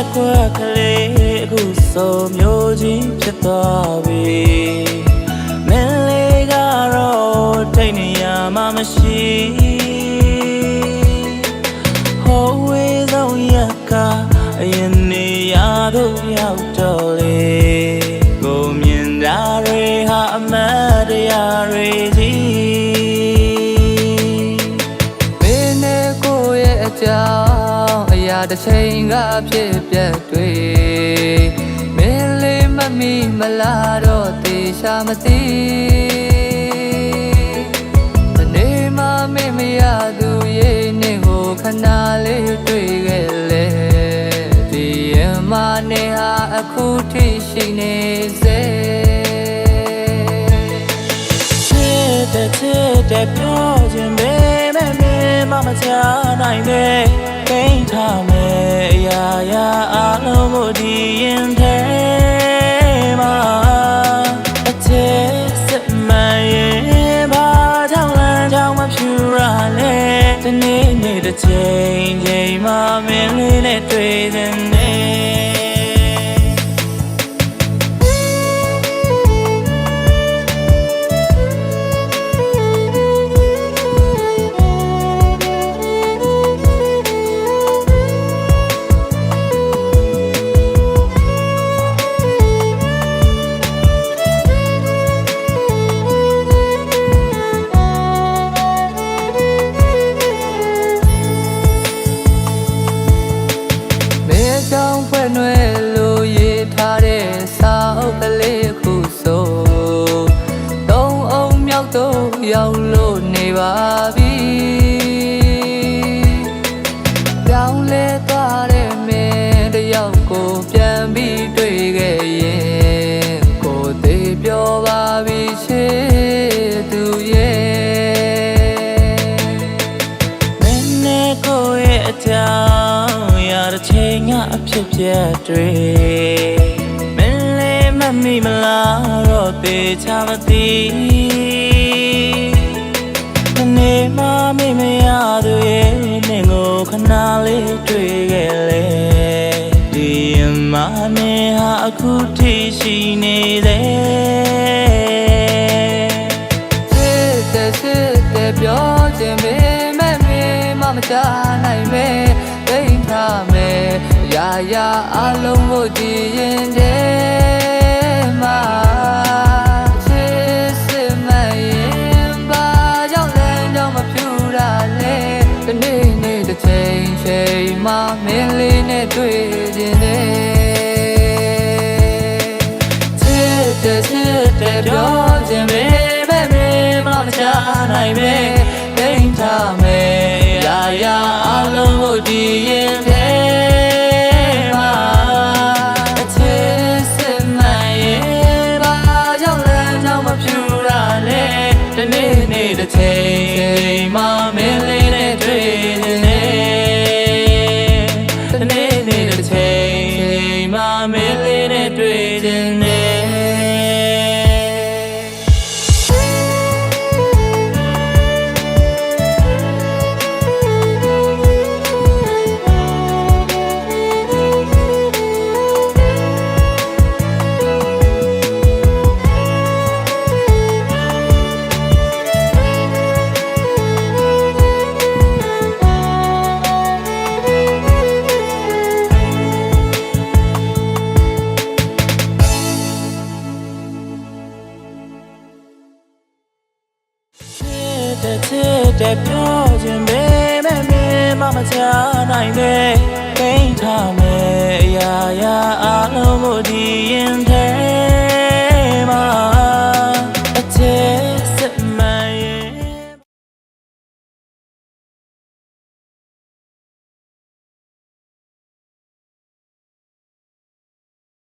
အကွက်ကလေးအခုဆိုမျိုးကြီးဖြစ်သွားပြီမင်းလေးကတော့ထိတ်နေရမှာမရှိ တစ်ချိန်ကဖြစ်ပျက်တွေမင်းလေးမမီမလားတော့တေချာမသိဒီနေ့မှမင်းမရသူရဲ့နဲ့ကိုခဏလေးတွေ့ခဲ့လေဒီရမနဲ့ဟာအခုထိရှိနေစေချစ်တဲ့ချစ်တဲ့ပြောခြင်းပဲမဲ့မင်းမမချနိုင်ပဲကိန်းထားမယ်အရာရာအလုံးကို ဒီရင်ထဲမှာအချစ်စစ်မှန်ရင်ဘာကြောင့်လမ်းကြောင့်မဖြူရလဲဒီနေ့နေ့တစ်ချိန်ချိန်မှမင်းလေးနဲ့တွေ့တဲ့နေ ကြောင်းရတဲ့ချိန်ကအဖြစ်ပြက်တွေမင်းလေးမမိမလားတော့တေချာမသိဒီနေ့မှမေ့မရသူရဲ့နေကိုခဏလေးတွေ့ခဲ့လေဒီမနဲ့ဟာအခုထိရှိနေသေး မမချနိုင်မဲဒိတ်ထားမဲရာရာအလုံးကိုကြည်ရင်တဲ့ တစ်ချိန်မှမင်းလေးနဲ့တွေ့နေတယ်ဒီနေ့နေ့တစ်ချိန်မှမင်းလေးနဲ့တွေ့နေတယ် တဲ့ပြောခြင်းပဲမဲ့မင်းမမချနိုင်ပဲကိန်းထားမယ်အရာရာအလုံးကိုဒီရင်ထဲ